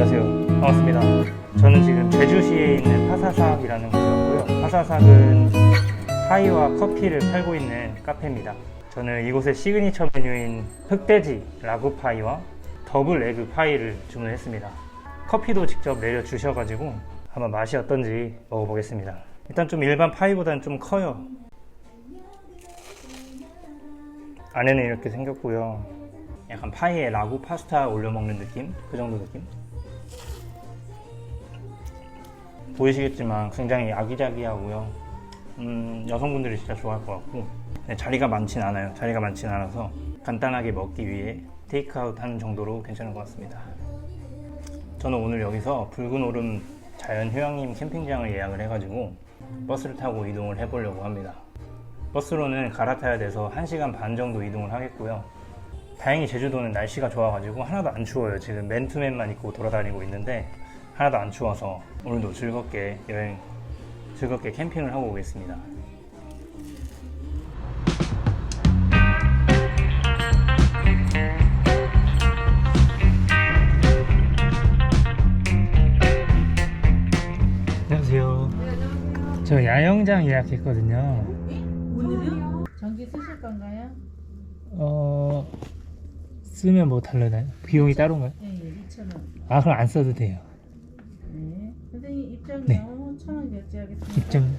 안녕하세요. 반갑습니다. 저는 지금 제주시에 있는 파사삭이라는 곳이었고요. 파사삭은 파이와 커피를 팔고 있는 카페입니다. 저는 이곳의 시그니처 메뉴인 흑돼지 라구 파이와 더블 에그 파이를 주문했습니다. 커피도 직접 내려 주셔가지고 한번 맛이 어떤지 먹어보겠습니다. 일단 좀 일반 파이보다는 좀 커요. 안에는 이렇게 생겼고요. 약간 파이에 라구 파스타 올려 먹는 느낌? 그 정도 느낌? 보이시겠지만 굉장히 아기자기하고요. 음, 여성분들이 진짜 좋아할 것 같고 네, 자리가 많진 않아요. 자리가 많진 않아서 간단하게 먹기 위해 테이크아웃 하는 정도로 괜찮은 것 같습니다. 저는 오늘 여기서 붉은 오름 자연휴양림 캠핑장을 예약을 해가지고 버스를 타고 이동을 해보려고 합니다. 버스로는 갈아타야 돼서 1시간 반 정도 이동을 하겠고요. 다행히 제주도는 날씨가 좋아가지고 하나도 안 추워요. 지금 맨투맨만 입고 돌아다니고 있는데 하나도 안 추워서 오늘도 즐겁게 여행, 즐겁게 캠핑을 하고 오겠습니다. 안녕하세요. 저 야영장 예약했거든요. 오늘요? 전기 쓰실 건가요? 어 쓰면 뭐 달라나요? 비용이 따로인가요? 네, 예, 2,000원. 아 그럼 안 써도 돼요. 입장이요. 네. 1,000원 결제하겠습니다. 입장.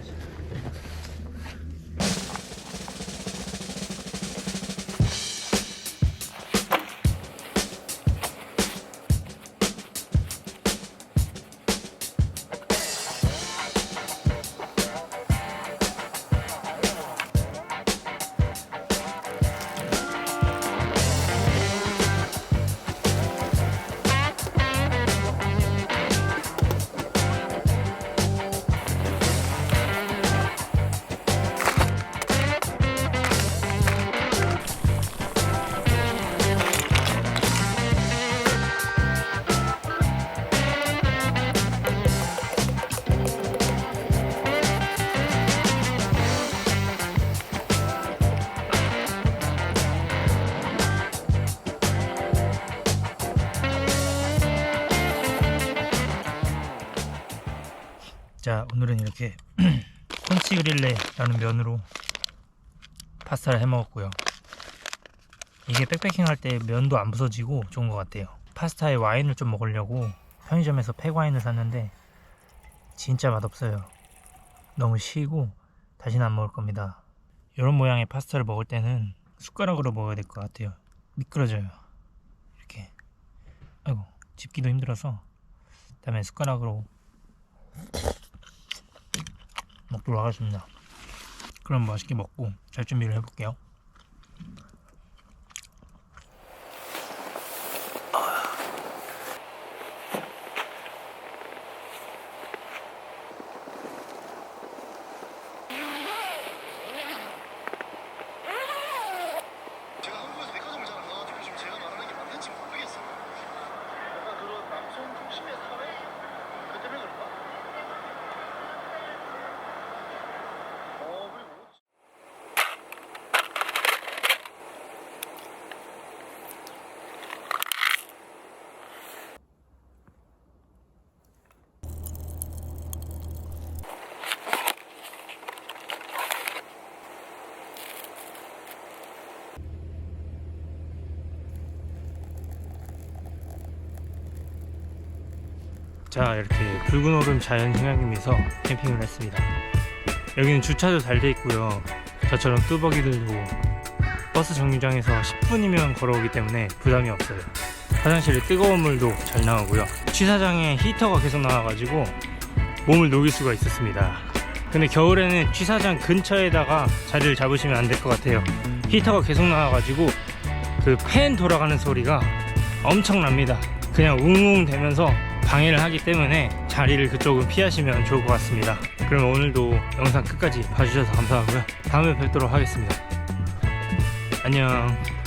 자 오늘은 이렇게 콘치 그릴레라는 면으로 파스타를 해 먹었고요. 이게 백패킹 할 때 면도 안 부서지고 좋은 것 같아요. 파스타에 와인을 좀 먹으려고 편의점에서 팩와인을 샀는데 진짜 맛없어요. 너무 시고 다시는 안 먹을 겁니다. 이런 모양의 파스타를 먹을 때는 숟가락으로 먹어야 될 것 같아요. 미끄러져요. 이렇게. 아이고 집기도 힘들어서 다음에 숟가락으로 먹도록 하겠습니다. 그럼 맛있게 먹고 잘 준비를 해볼게요. 제가 한국에서 백화점을 잘 안 가가지고 지금 제가 말하는 게 맞는지 모르겠어요. 약간 그런 남성 중심의 사회? 그 때문에 그런가? 어, 그리고 옷- 자 이렇게 붉은 오름 자연 휴양림에서 캠핑을 했습니다. 여기는 주차도 잘 돼 있고요. 저처럼 뚜벅이들도 버스 정류장에서 10분이면 걸어오기 때문에 부담이 없어요. 화장실에 뜨거운 물도 잘 나오고요. 취사장에 히터가 계속 나와가지고 몸을 녹일 수가 있었습니다. 근데 겨울에는 취사장 근처에다가 자리를 잡으시면 안 될 것 같아요. 히터가 계속 나와가지고 그 팬 돌아가는 소리가 엄청납니다. 그냥 웅웅 대면서 방해를 하기 때문에 자리를 그쪽은 피하시면 좋을 것 같습니다. 그럼 오늘도 영상 끝까지 봐주셔서 감사하고요. 다음에 뵙도록 하겠습니다. 안녕.